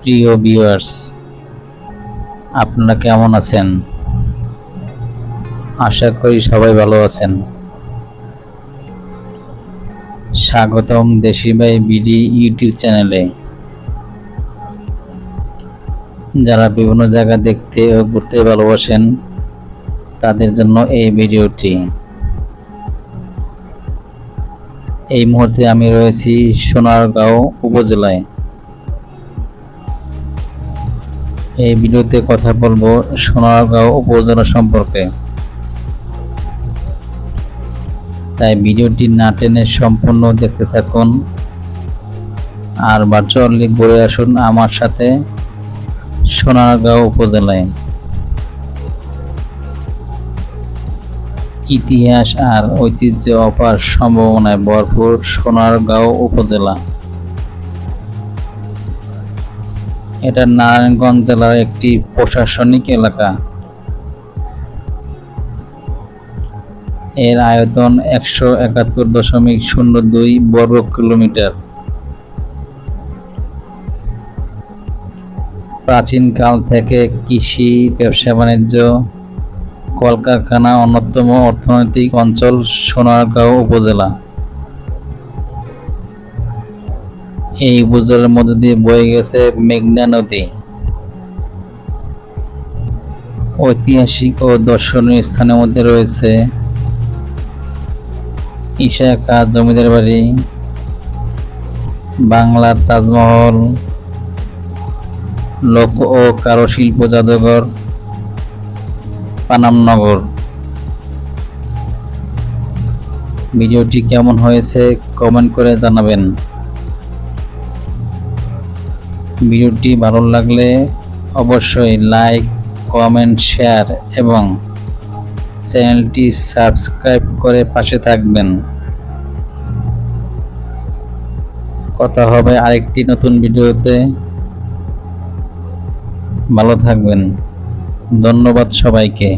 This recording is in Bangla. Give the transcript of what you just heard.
প্রিয় ভিউয়ার্স আপনারা কেমন আছেন? আশা করি সবাই ভালো আছেন। স্বাগতম দেশি ভাই বিডি ইউটিউব চ্যানেলে। যারা বিভিন্ন জায়গা দেখতে ও ঘুরতে ভালোবাসেন, তাদের জন্য এই ভিডিওটি। এই মুহূর্তে আমি রয়েছি সোনারগাঁও উপজেলায়। এই ভিডিওতে কথা বলব সোনারগাঁও উপজেলা সম্পর্কে। তাই ভিডিওটি না টেনে সম্পূর্ণ দেখতে থাকুন আর ভার্চুয়ালি ঘুরে আসুন আমার সাথে সোনারগাঁও উপজেলায়। ইতিহাস আর ঐতিহ্য অপার সম্ভাবনায় ভরপুর সোনারগাঁও উপজেলা। এটা নারায়ণগঞ্জ জেলার একটি প্রশাসনিক এলাকা। এর আয়তন একশো একাত্তর দশমিক শূন্য দুই বর্গ কিলোমিটার। প্রাচীনকাল থেকে কৃষি, ব্যবসা বাণিজ্য, কলকারখানা অন্যতম অর্থনৈতিক অঞ্চল সোনারগাঁও উপজেলা। এই উপজেলার মধ্যে দিয়ে বয়ে গেছে মেঘনা নদী। ঐতিহাসিক ও দর্শনীয় স্থানের মধ্যে রয়েছে ঈশা ইশাকা জমিদার বাড়ি, বাংলার তাজমহল, লোক ও কারুশিল্প জাদুঘর পানামনগর ভিডিওটি কেমন হয়েছে কমেন্ট করে জানাবেন। ভিডিওটি ভালো লাগলে অবশ্যই লাইক, কমেন্ট, শেয়ার এবং চ্যানেলটি সাবস্ক্রাইব করে পাশে থাকবেন। কথা হবে আরেকটি নতুন ভিডিওতে। ভালো থাকবেন। ধন্যবাদ সবাইকে।